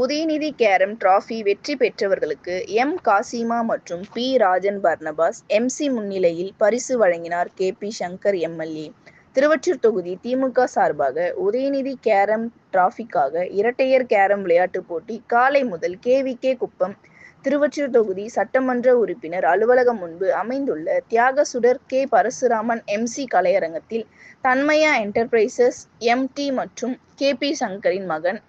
Udhayanidhi carrom trophy வெற்றி பெற்றவர்களுக்கு M. Kasima மற்றும் P. Rajan Barnabas M. C. முன்னிலையில் பரிசு வழங்கினார் K. P. Shankar MLA L. தொகுதி திமுக சார்பாக உதயநிதி கேரம் டிராஃபிக்காக இரட்டையர் கேரம் விளையாட்டுப் போட்டி காலை முதல் கேவிகே குப்பம் திருவொற்றியூர் தொகுதி சட்டமன்ற உறுப்பினர் அலுவலகம் முன்பு அமைந்துள்ள தியாகசுடர் கே. பரசுராமன் எம்சி கலையரங்கத்தில் தன்மயா என்டர்பிரைசஸ் எம்டி மற்றும் கே. பி. சங்கரின் மகன்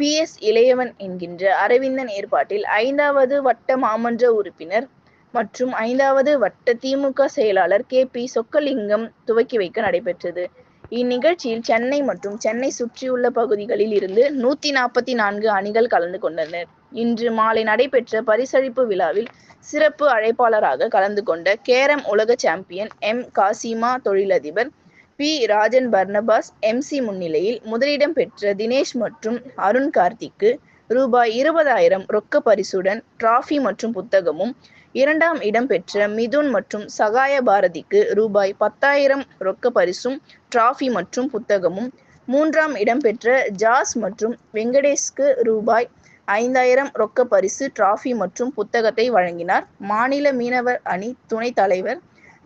பி. எஸ். இளையவன் என்கின்ற அரவிந்தன் ஏற்பாட்டில் ஐந்தாவது வட்ட மாமன்ற உறுப்பினர் மற்றும் ஐந்தாவது வட்ட திமுக செயலாளர் கே. பி. சொக்கலிங்கம் துவக்கி வைக்க நடைபெற்றது. இந்நிகழ்ச்சியில் சென்னை மற்றும் சென்னை சுற்றியுள்ள பகுதிகளில் இருந்து நூத்தி நாற்பத்தி நான்கு அணிகள் கலந்து கொண்டனர். இன்று மாலை நடைபெற்ற பரிசளிப்பு விழாவில் சிறப்பு அழைப்பாளராக கலந்து கொண்ட கேரம் உலக சாம்பியன் எம். காசிமா தொழிலதிபர் பி. ராஜன் பர்னபாஸ் எம்சி முன்னிலையில் முதலிடம் பெற்ற தினேஷ் மற்றும் அருண் கார்த்திக்கு ரூபாய் இருபதாயிரம் ரொக்க பரிசுடன் டிராஃபி மற்றும் புத்தகமும் இரண்டாம் இடம் பெற்ற மிதுன் மற்றும் சகாய பாரதிக்கு ரூபாய் பத்தாயிரம் ரொக்க பரிசும் டிராஃபி மற்றும் புத்தகமும் மூன்றாம் இடம் பெற்ற ஜாஸ் மற்றும் வெங்கடேஷ்க்கு ரூபாய் ஐந்தாயிரம் ரொக்க பரிசு டிராஃபி மற்றும் புத்தகத்தை வழங்கினார். மாநில மீனவர் அணி துணைத் தலைவர்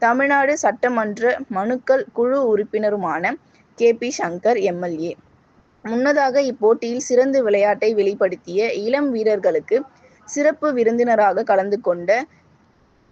தமிழ்நாடு சட்டமன்ற மனுக்கள் குழு உறுப்பினருமான கே. பி. சங்கர் எம்எல்ஏ முன்னதாக இப்போட்டியில் சிறந்து விளையாட்டை வெளிப்படுத்திய இளம் வீரர்களுக்கு சிறப்பு விருந்தினராக கலந்து கொண்ட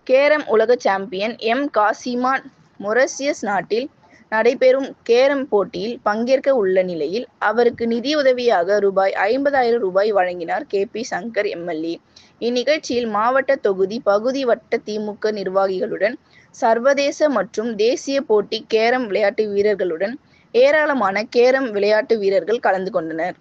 கேரம் உலக சாம்பியன் எம். காசிமா மொரசியஸ் நாட்டில் நடைபெறும் கேரம் போட்டியில் பங்கேற்க உள்ள நிலையில் அவருக்கு நிதியுதவியாக ரூபாய் ஐம்பதாயிரம் ரூபாய் வழங்கினார் கே. பி. சங்கர் எம்எல்ஏ இந்நிகழ்ச்சியில் மாவட்ட தொகுதி பகுதி வட்ட திமுக நிர்வாகிகளுடன் சர்வதேச மற்றும் தேசிய போட்டி கேரம் விளையாட்டு வீரர்களுடன் ஏராளமான கேரம் விளையாட்டு வீரர்கள் கலந்து கொண்டனர்.